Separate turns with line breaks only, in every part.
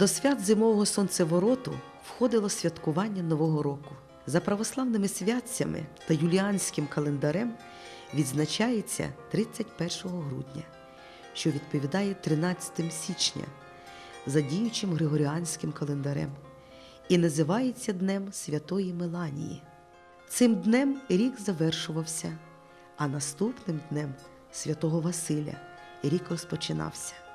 До свят зимового сонцевороту входило святкування Нового року. За православними святцями та юліанським календарем відзначається 31 грудня, що відповідає 13 січня за діючим григоріанським календарем і називається Днем Святої Меланії. Цим днем рік завершувався, а наступним днем святого Василя рік розпочинався.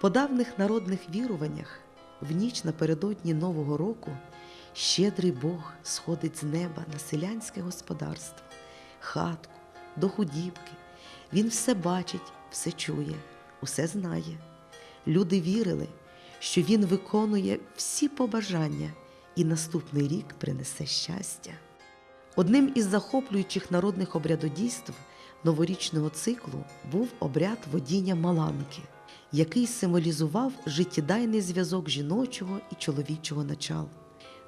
По давних народних віруваннях в ніч напередодні Нового року щедрий Бог сходить з неба на селянське господарство, хатку, до худібки. Він все бачить, все чує, усе знає. Люди вірили, що він виконує всі побажання і наступний рік принесе щастя. Одним із захоплюючих народних обрядодійств новорічного циклу був обряд водіння маланки, який символізував життєдайний зв'язок жіночого і чоловічого начал.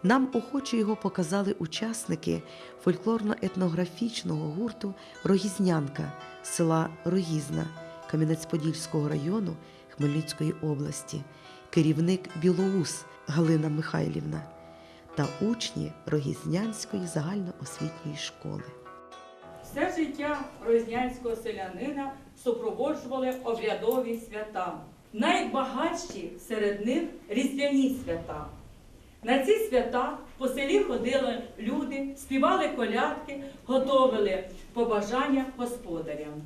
Нам охоче його показали учасники фольклорно-етнографічного гурту Рогізнянка села Рогізна Кам'янець-Подільського району Хмельницької області, керівник Білоус Галина Михайлівна та учні Рогізнянської загальноосвітньої школи.
Все життя рознянського селянина супроводжували обрядові свята. Найбагатші серед них різдвяні свята. На ці свята по селі ходили люди, співали колядки, готовили побажання господарям.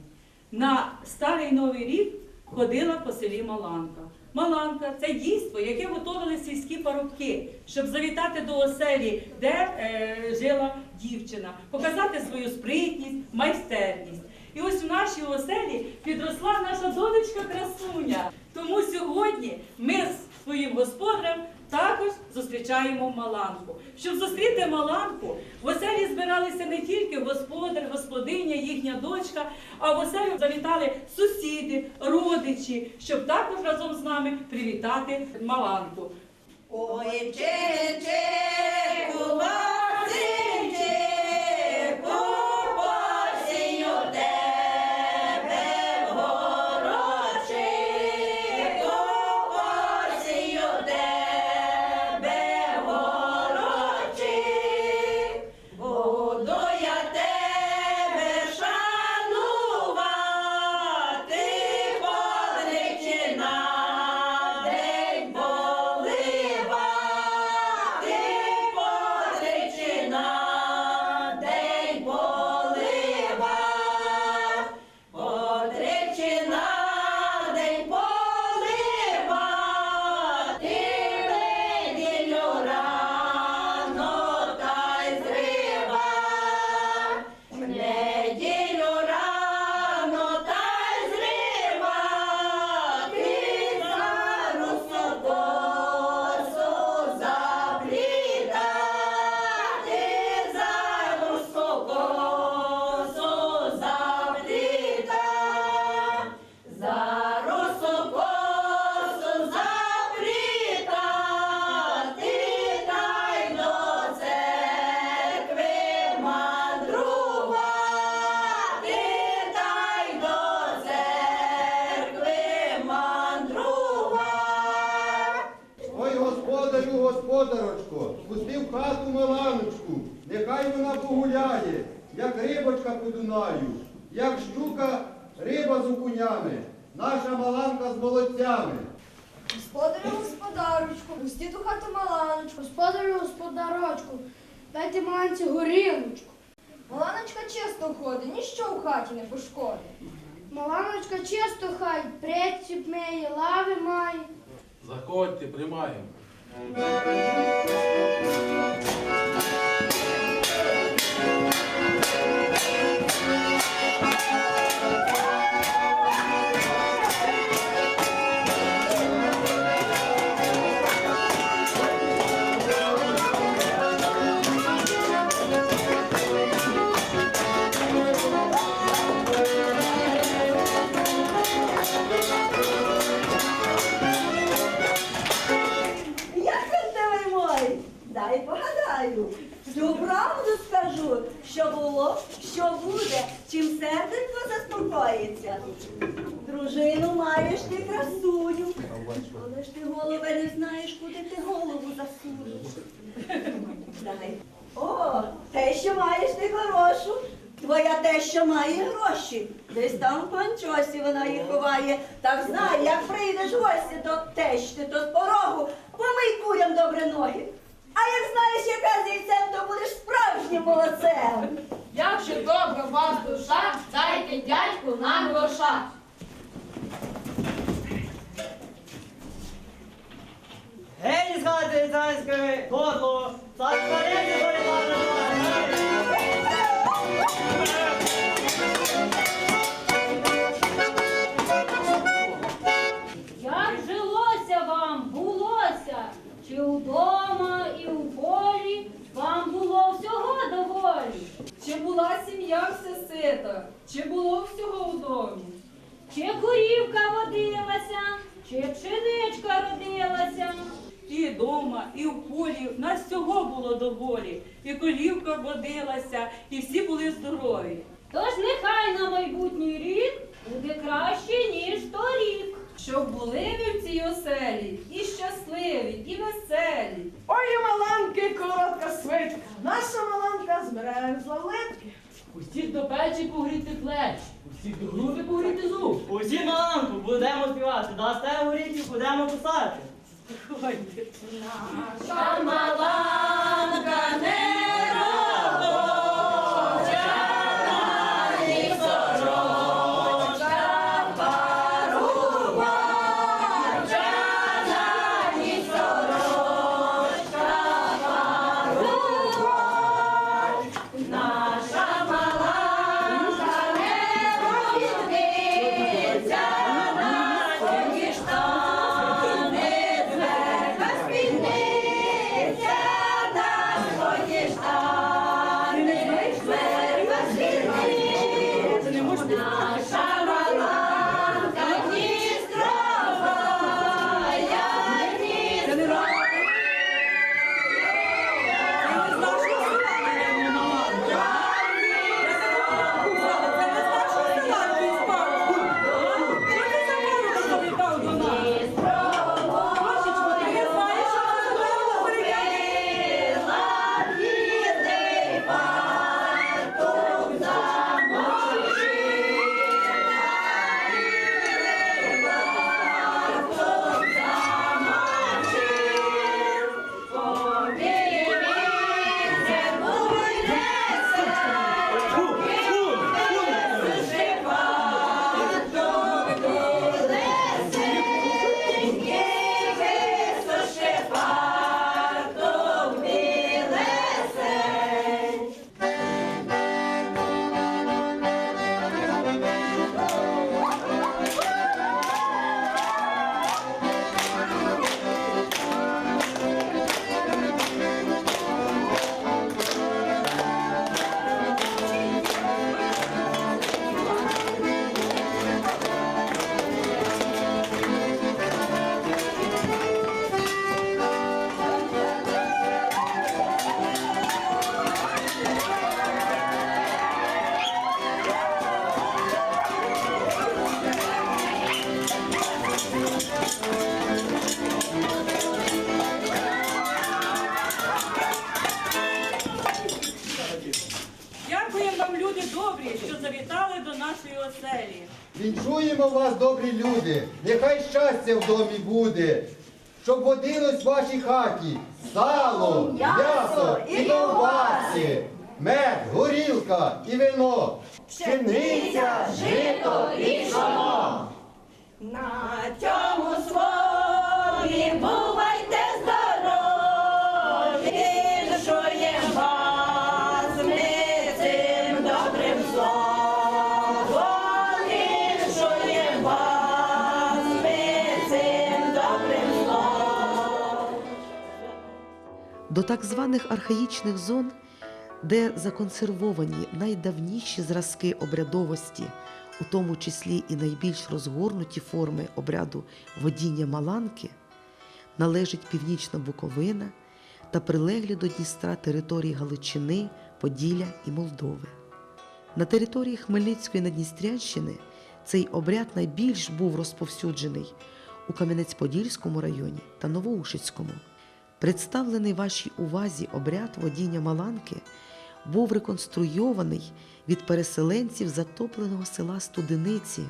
На старий новий рік ходила по селі Маланка. Маланка це дійство, яке готовили сільські парубки, щоб завітати до оселі, де е, жила дівчина, показати свою спритність, майстерність. І ось у нашій оселі підросла наша донечка красуня. Тому сьогодні ми з своїм господарем також зустрічаємо Маланку. Щоб зустріти Маланку, в оселі збиралися не тільки господар, господиня, їхня дочка, а в оселю завітали сусіди, родичі, щоб також разом з нами привітати Маланку.
Ой, чечеку, Васильчику,
як рибочка по Дунаю, як щука риба з окунями, наша маланка з молодцями.
Господарю, господарочку, пустіть у хату маланочку.
Господарю, господарочку, дайте маланці горілочку.
Маланочка чисто ходить, ніщо в хаті не пошкодить.
Маланочка чисто хай, преціп миє, лави має.
Заходьте, приймаємо.
Дружину маєш ти красуню, але ж ти голови не знаєш, куди ти голову засунеш. О, те, що маєш ти хорошу, твоя те, що має гроші. Десь там в панчосі вона їх ховає. Так знай, як прийдеш гості, то тещі, то з порогу, помий курям добре ноги. А як знаєш, яка з яйцем, то будеш справжнім молодцем.
Як же добра вас душа, дайте дядьку нам гроша.
Гей, згадує хати царської, подло, царська не
сім'я все сита? Чи було всього у домі?
Чи курівка водилася, чи пшеничка родилася?
І дома, і в полі в нас всього було доволі. І колівка водилася, і всі були здорові.
Тож нехай на майбутній рік буде краще, ніж торік.
Щоб були ви в цій оселі, і щасливі, і веселі.
Ой, маланки, коротка свитка, наша маланка змерзла в липки.
Пустіть до печі погріти плеч, усіх до груди погріти зуб. Усі маланку, будемо співати, дасте горіти, будемо писати.
Та маланка не
Дякуємо вам, люди добрі, що завітали до нашої оселі.
Вінчуємо вас, добрі люди, нехай щастя в домі буде, щоб водилось в вашій хаті сало, м'ясо і ковбаси, мед, горілка і вино, пшениця, жито і пшоно.
На цьому слові
До так званих архаїчних зон, де законсервовані найдавніші зразки обрядовості, у тому числі і найбільш розгорнуті форми обряду водіння Маланки, належить Північна Буковина та прилеглі до Дністра території Галичини, Поділля і Молдови. На території Хмельницької Надністрянщини цей обряд найбільш був розповсюджений у Кам'янець-Подільському районі та Новоушицькому. Представлений вашій увазі обряд водіння Маланки був реконструйований від переселенців затопленого села Студениці,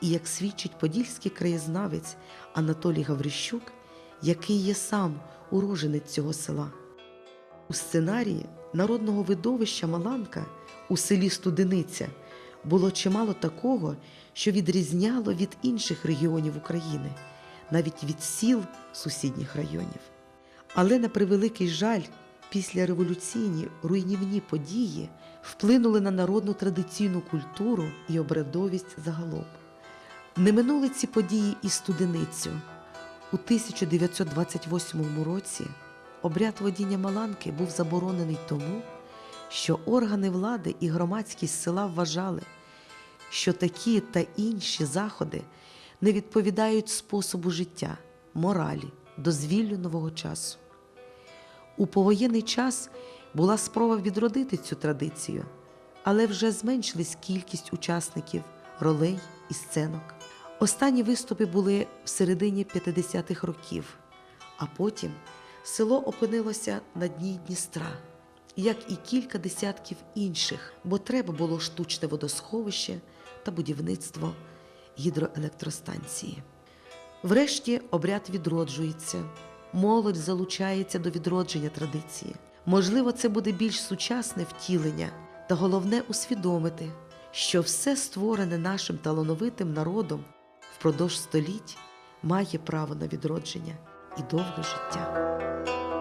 і, як свідчить подільський краєзнавець Анатолій Гаврищук, який є сам уроженець цього села. У сценарії народного видовища Маланка у селі Студениця було чимало такого, що відрізняло від інших регіонів України, навіть від сіл сусідніх районів. Але на превеликий жаль, післяреволюційні руйнівні події вплинули на народну традиційну культуру і обрядовість загалом. Не минули ці події і студеницю. У 1928 році обряд водіння Маланки був заборонений тому, що органи влади і громадськість села вважали, що такі та інші заходи не відповідають способу життя, моралі, дозвіллю нового часу. У повоєнний час була спроба відродити цю традицію, але вже зменшилась кількість учасників, ролей і сценок. Останні виступи були в середині 50-х років, а потім село опинилося на дні Дністра, як і кілька десятків інших, бо треба було штучне водосховище та будівництво гідроелектростанції. Врешті обряд відроджується, молодь залучається до відродження традиції. Можливо, це буде більш сучасне втілення, та головне усвідомити, що все створене нашим талановитим народом впродовж століть має право на відродження і довге життя.